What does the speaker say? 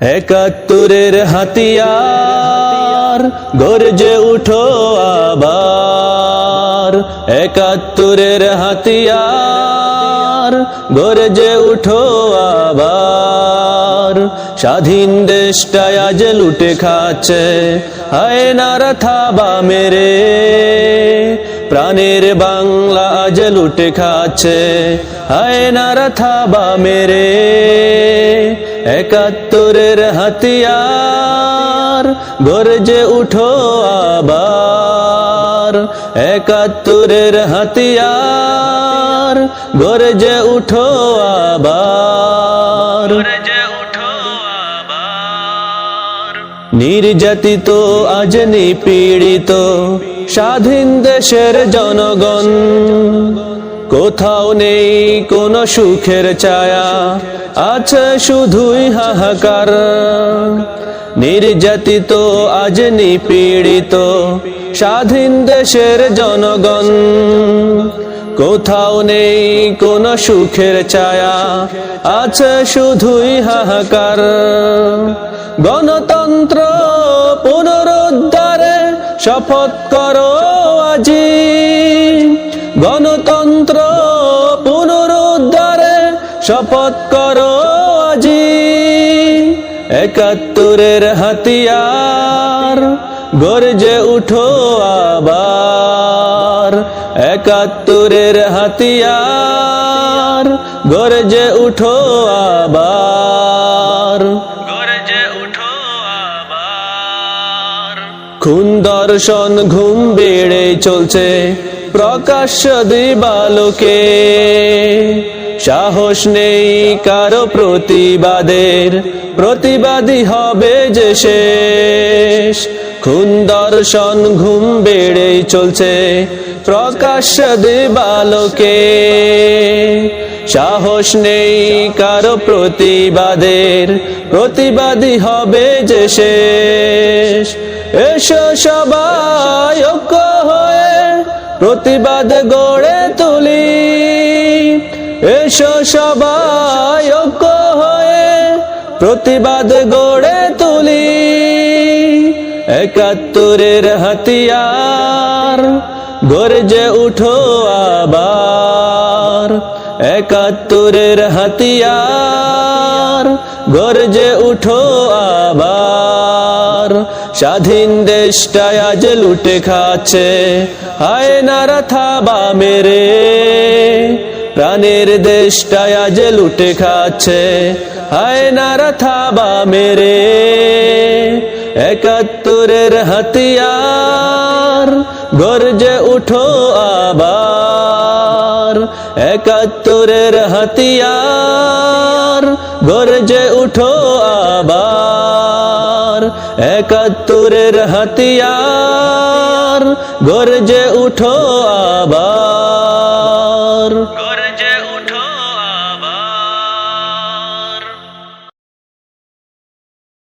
একাত্তরের হাতিয়ার গর্জে উঠো আবার। একাত্তরের হাতিয়ার গর্জে উঠো আবার। স্বাধীন দেশটায় আজ লুটে খাচ্ছে। হায় নারা থাবা মেরে। প্রাণের বাংলা আজ লুটে খাচ্ছে। হায় নারা থাবা মেরে। একাত্তরের হাতিয়ার গর্জে উঠো আবার। একাত্তরের হাতিয়ার গর্জে উঠো আবার। নির্যাতিত, আজ নিপীড়িত স্বাধীন দেশের জনগণ। কোথাও নেই কোন সুখের ছায়া, আছে শুধুই হাহাকার। নির্যাতিত, আজ নিপীড়িত স্বাধীন দেশের জনগণ। কোথাও নেই কোন সুখের ছায়া, আছে শুধুই হাহাকার। গণতন্ত্র পুনরুদ্ধারে শপথ করো আজি। গণতন্ত্র পুনরুদ্ধারে শপথ করো আজি। একাত্তরের হাতিয়ার গর্জে উঠো আবার। একাত্তরের হাতিয়ার। গর্জে উঠো আবার। গর্জে উঠো আবার। খুন দর্শন ঘুম বেড়ে চলছে প্রকাশ্য দিবালোকে। সাহস নেই কারও প্রতিবাদের প্রতিবাদী হবে যে শেষ। খুন দর্শন ঘুম বেড়ে চলছে প্রকাশ্য দিবালোকে। সাহস নেই কারও প্রতিবাদের, প্রতিবাদী হবে যে শেষ। এসো সবাই ঐক্য হয়ে প্রতিবাদ গড়ে তুলি। এসো সবাই ঐক্য হয়ে প্রতিবাদ গড়ে তুলি। একাত্তরের হাতিয়ার, গর্জে উঠো আবার। একাত্তরের হাতিয়ার, গর্জে উঠো আবার। স্বাধীন দেশটায় আজ লুটে খাচ্ছে, হায় নারা থাবা মেরে। প্রাণের দেশটায় আজ লুটে খাচ্ছে, হায় নারা থাবা মেরে। একাত্তরের হাতিয়ার, গর্জে উঠো আবার। একাত্তরের হাতিয়ার, গর্জে উঠো আবার। একাত্তরের হাতিয়ার, গর্জে উঠো আবার।